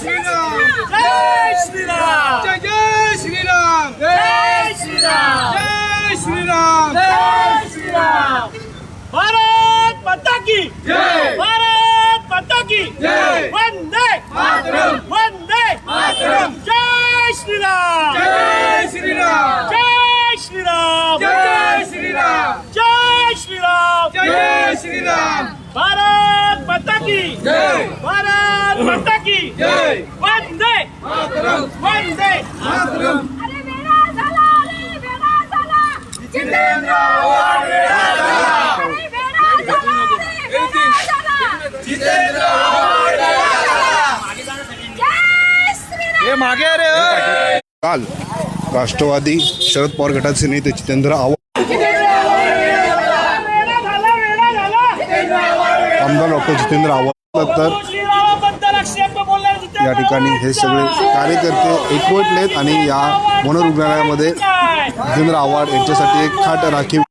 श्रीराम जय श्रीराम जय जय श्रीराम जय श्रीराम जय श्रीराम जय श्रीराम भारत माता की जय भारत माता की जय वंदे मातरम वंदे मातरम जय श्रीराम जय श्रीराम जय श्रीराम जय श्रीराम जय श्रीराम जय श्रीराम भारत माता की जय भारत माता की जय वंदे मातरम वंदे मातरम अरे वेडा झाला अरे वेडा झाला जितेंद्र आव्हाड वेडा झाला. अरे वेडा झाला अरे वेडा झाला जितेंद्र आव्हाड वेडा झाला. जय श्रीराम काल राष्ट्रवादी शरद पवार गटाचे नेते जितेंद्र आव्हाड वेडा झाला. वेडा झाला आमदार डॉक्टर जितेंद्र आव्हाड तर या ठिकाणी हे सगळे कार्यकर्ते एकवटलेत आणि या मनोरुग्णालयामध्ये जिंद्र आव्हाड यांच्यासाठी एक खाट राखीव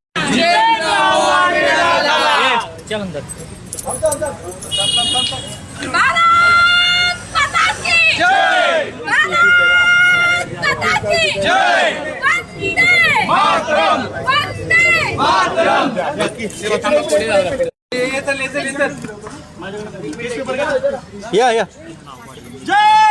या या.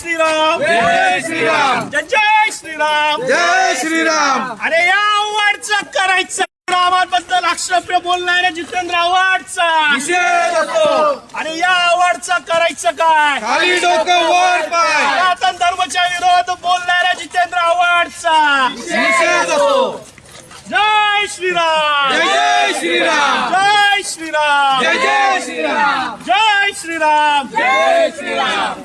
जय श्रीराम. जय श्रीराम. जय श्रीराम. अरे या आव्हाडचं करायचं. रामाबद्दल आक्षेप्य बोलणाऱ्या जितेंद्र आव्हाडचा आणि या आव्हाडचं करायचं काय? सनातन धर्माच्या विरोध बोलणाऱ्या जितेंद्र आव्हाडचा जय श्रीराम. जय जय श्रीराम. जय श्रीराम. जय जय श्रीराम. जय श्रीराम.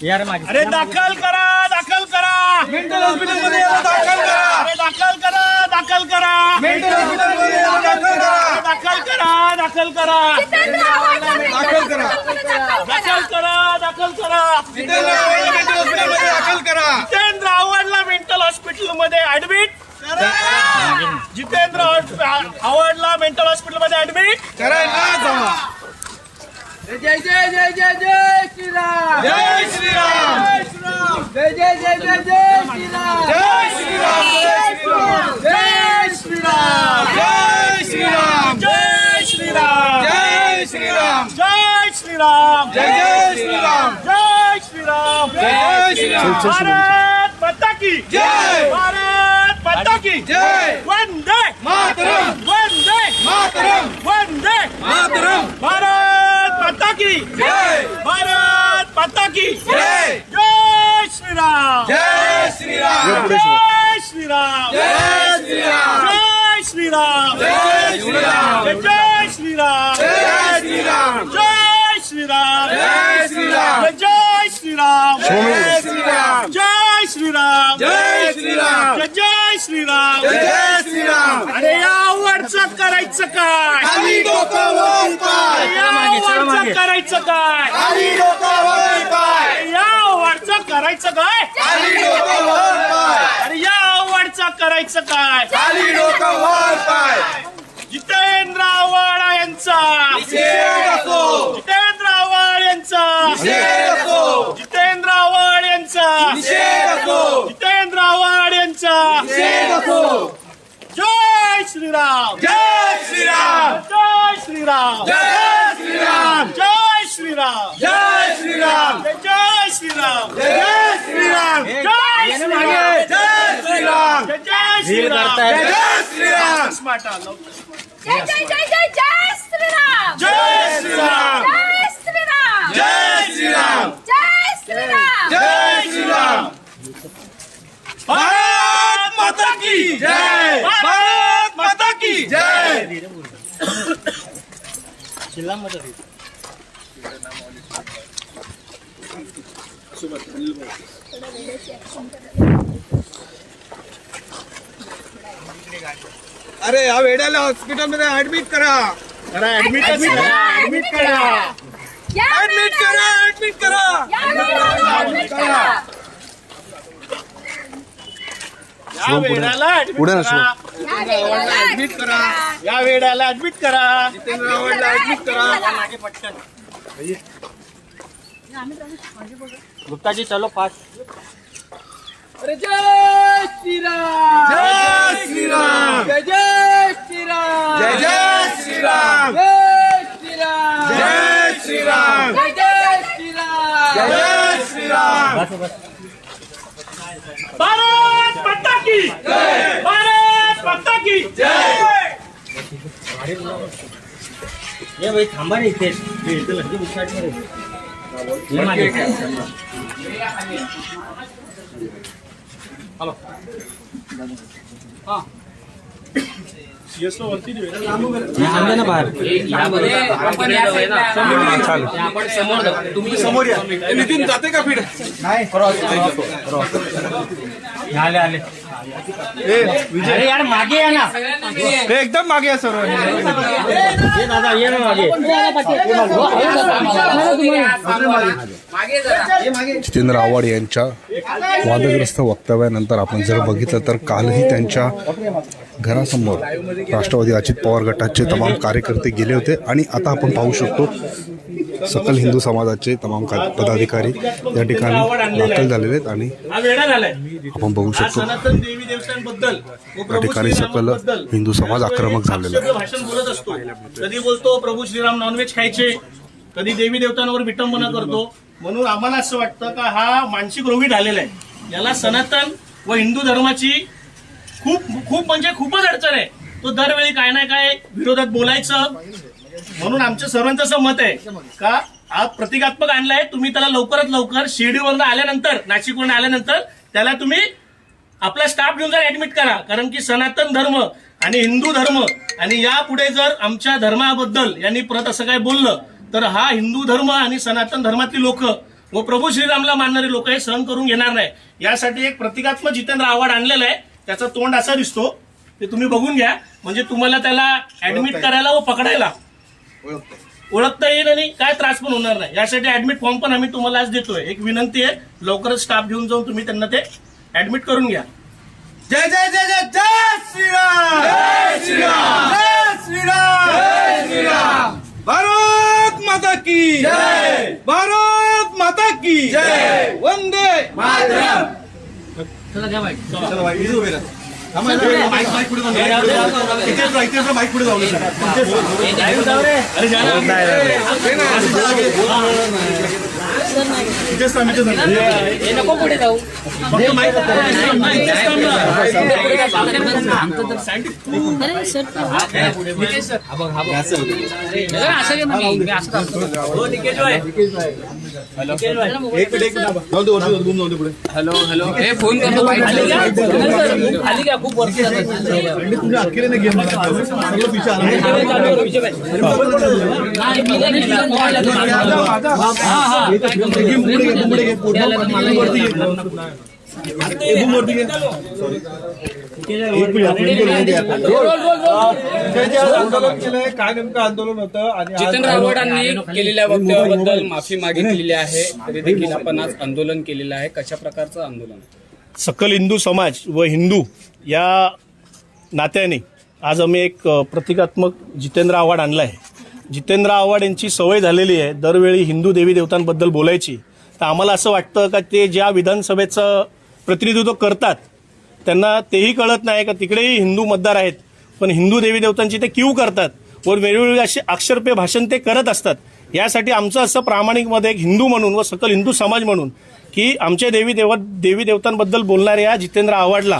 जय श्रीराम अरे दाखल करा दाखल करा मेंटल हॉस्पिटलमध्ये याला दाखल करा अरे दाखल करा दाखल करा मेंटल हॉस्पिटलमध्ये याला दाखल करा दाखल करा दाखल करा दाखल करा. दाखल करा दाखल करा जितेंद्र आव्हाडला मेंटल हॉस्पिटलमध्ये दाखल करा जितेंद्र आव्हाडला मेंटल हॉस्पिटलमध्ये ऍडमिट जितेंद्र आव्हाडला मेंटल हॉस्पिटलमध्ये ऍडमिट करायला जमा जय जय जय जय जय श्री राम जय श्री राम जय श्री राम जय जय जय जय जय श्री राम जय श्री राम जय श्री राम जय श्री राम जय श्री राम जय श्री राम जय श्री राम जय जय श्री राम जय श्री राम जय श्री राम भारत माता की जय भारत माता की जय वंदे मातरम वंदे मातरम वंदे मातरम भारत जय श्रीराम. अरे या आवडचं करायचं काय? खाली डोकं वर पाय. या करायचं काय? खाली डोकं वर पाय. या करायचं काय? खाली डोकं वर पाय. अरे या आवडचं करायचं काय? खाली डोकं वर पाय. जितेंद्र आव्हाड यांचा असो जितेंद्र आव्हाड यांचा निषेध असो जितेंद्र आव्हाड यांचा निषेध असो जय श्रीराम जय श्रीराम जय श्रीराम जय श्रीराम जय श्रीराम जय श्रीराम जय श्रीराम जय श्रीराम जय श्रीराम जय श्रीराम जय श्रीराम जय श्रीराम स्मार्ट आलो. जय जय जय जय जय श्रीराम जय श्रीराम जय श्रीराम जय श्रीराम जय श्रीराम जय श्रीराम भारत शिल्ला मत अभी अरे या एडाला हॉस्पिटल में एडमिट करा. करा. एडमिट करा. ऍडमिट करा. एडमिट करा एडमिट करा. या वेळाला ऍडमिट पुढे ना, करा. या वेळेला ऍडमिट करा. या वेळाला ऍडमिट करा. जितेंद्र ऍडमिट करा. गुप्ताजी चलो फास्ट अरे जय श्रीराम. जय श्रीराम. जय जय श्रीराम. जय जय श्रीराम. जय श्रीराम. जय श्रीराम. जय जय श्रीराम. जय श्रीराम. भारत माता की? भारत माता की ये भाई थांबा रे इथे. हे इथे लगे रे ये मागे. वरती देऊया. हे आणलं ना बाहेर. आपण या साईडला आपण समोर या. नितीन जाते का फिर? हे आले आले. अरे यार मागे या ना. एकदम मागे आहे सर्व. ये दादा ये ना मागे. मागे जरा जितेंद्र आव्हाड यांच्या वादग्रस्त वक्तव्यानंतर आपण जर बघितलं तर कालही त्यांच्या घरासमोर राष्ट्रवादी अजित पवार गटाचे तमाम कार्यकर्ते गेले होते. आणि आता आपण पाहू शकतो सकल हिंदू समाजाचे तमाम पदाधिकारी या ठिकाणी दाखल झालेले आहेत आणि आपण बघू शकतो. सनातन देवी देवतांबद्दल व या ठिकाणी सकल हिंदू समाज आक्रमक झालेला आहे. आक्षेप्य भाषण बोलत असतो. कधी बोलतो प्रभू श्रीराम नॉनव्हेज खायचे. कधी देवी देवतांवर विटंबना करतो. म्हणून आम्हाला असं वाटतं का हा मानसिक रोगी झालेला आहे. याला सनातन व हिंदू धर्माची खूप खूप म्हणजे खूपच अडचण आहे. तो दरवेळी काय ना काय विरोधात बोलायचं. म्हणून आमच्या सर्वांचं असं मत आहे का आज प्रतिकात्मक आणलाय तुम्ही त्याला लवकरात लवकर शिर्डीवरून आल्यानंतर नाशिकवरून आल्यानंतर त्याला तुम्ही आपला स्टाफ घेऊन जर ऍडमिट करा. कारण की सनातन धर्म आणि हिंदू धर्म आणि यापुढे जर आमच्या धर्माबद्दल यांनी परत असं काय बोललं तर हा हिंदू धर्म आणि सनातन धर्मातील लोक व प्रभू श्रीरामला मानणारे लोक हे सहन करून घेणार नाही. यासाठी एक प्रतिकात्मक जितेंद्र आव्हाड आणलेलं आहे. त्याचा तोंड असा दिसतो ते तुम्ही बघून घ्या. म्हणजे तुम्हाला त्याला ऍडमिट करायला व पकडायला. ओळखता येईल आणि काय त्रास पण होणार नाही. यासाठी ऍडमिट फॉर्म पण आम्ही तुम्हाला आज देतोय. एक विनंती आहे लवकरच स्टाफ घेऊन जाऊन तुम्ही त्यांना ते ऍडमिट करून घ्या. जय जय जय जय जय श्रीराम! जय श्रीराम! जय श्रीराम! जय श्रीराम! भारत माता की जय! भारत माता की जय! वंदे मातरम! चला बाई, इथे उभे राहा. हे नको पुढे जाऊ. असं हॅलो हॅलो हे फोन करतो खाली घ्या. खूप वरती जात आहे. आणि तुझ्या अखेरीने घे मला. सगळं पिछे आलं. चालू आहे, विजय भाई. नाही, मी नाही केला. घे, पुढे घे, पुढे घे. पुढे घे, वरती घे. हे आंदोलन केलंय. काय नेमकं आंदोलन होतं? आणि जितेंद्र आव्हाडांनी केलेल्या वक्तव्याबद्दल माफी मागितलेली आहे. तरी देखील आपण आज आंदोलन केलेलं आहे. कशा प्रकारचं आंदोलन? सकल हिंदू समाज व हिंदू या नात्याने आज आम्ही एक प्रतिकात्मक जितेंद्र आव्हाड आणला आहे जितेंद्र आव्हाड यांची सवय झालेली आहे. दरवेळी हिंदू देवी देवतांबद्दल बोलायची. तर आम्हाला असं वाटतं का ते ज्या विधानसभेचं प्रतिनिधित्व करतात त्यांना तेही कळत नाही का तिकडेही हिंदू मतदार आहेत. पण हिंदू देवी देवतांची ते क्यू करतात. व वेगवेगळे असे अक्षरपे भाषण ते करत असतात. यासाठी आमचं असं प्रामाणिकमध्ये एक हिंदू म्हणून व सकल हिंदू समाज म्हणून की आमच्या देवी देव देवी देवतांबद्दल बोलणाऱ्या जितेंद्र आव्हाडला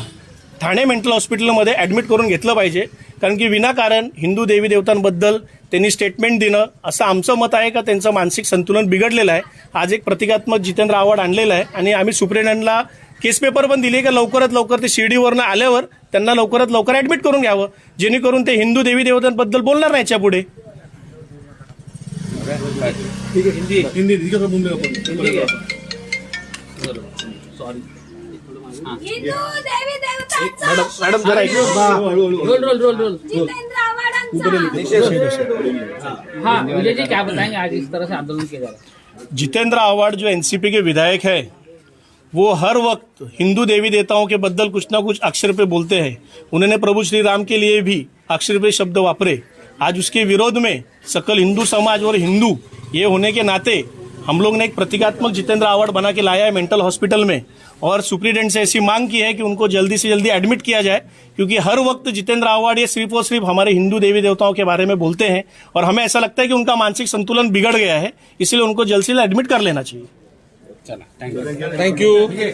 ठाणे मेंटल हॉस्पिटलमध्ये ॲडमिट करून घेतलं पाहिजे. कारण की विनाकारण हिंदू देवी देवतांबद्दल त्यांनी स्टेटमेंट देणं असं आमचं मत आहे का? त्यांचं मानसिक संतुलन बिघडलेलं आहे. आज एक प्रतिकात्मक जितेंद्र आव्हाड आणलेलं आहे आणि आम्ही सुप्रिटेंडंटला केस पेपर पण दिले का लवकरात लवकर ते शिर्डीवरनं आल्यावर त्यांना लवकरात लवकर ॲडमिट करून घ्यावं. जेणेकरून ते हिंदू देवी देवतांबद्दल बोलणार नाही याच्यापुढे मॅडम जरा ऐकू. Roll roll roll roll. Jitendra आव्हाडांचा. हाँ. विजय जी क्या बताएंगे आज इस तरह से आंदोलन किया जा रहा है जितेंद्र आव्हाड जो एनसीपी के विधायक है वो हर वक्त हिंदू देवी देवताओं के बद्दल कुछ ना कुछ अक्षर पे बोलते हैं। उन्होंने प्रभु श्री राम के लिए भी अक्षर पे शब्द वापरे। आज उसके विरोध में सकल हिंदू समाज और हिंदू ये होने के नाते हम लोग ने एक प्रतीकात्मक जितेंद्र अवार्ड बना के लाया है मेंटल हॉस्पिटल में। और सुप्रीडेंट से ऐसी मांग की है कि उनको जल्दी से जल्दी एडमिट किया जाए, क्योंकि हर वक्त जितेंद्र अवार्ड ये सिर्फ़ और सिर्फ़ हमारे हिंदू देवी देवताओं के बारे में बोलते हैं। और हमें ऐसा लगता है कि उनका मानसिक संतुलन बिगड़ गया है, इसलिए उनको जल्द से जल्द एडमिट कर लेना चाहिए। चला थँक्यू ये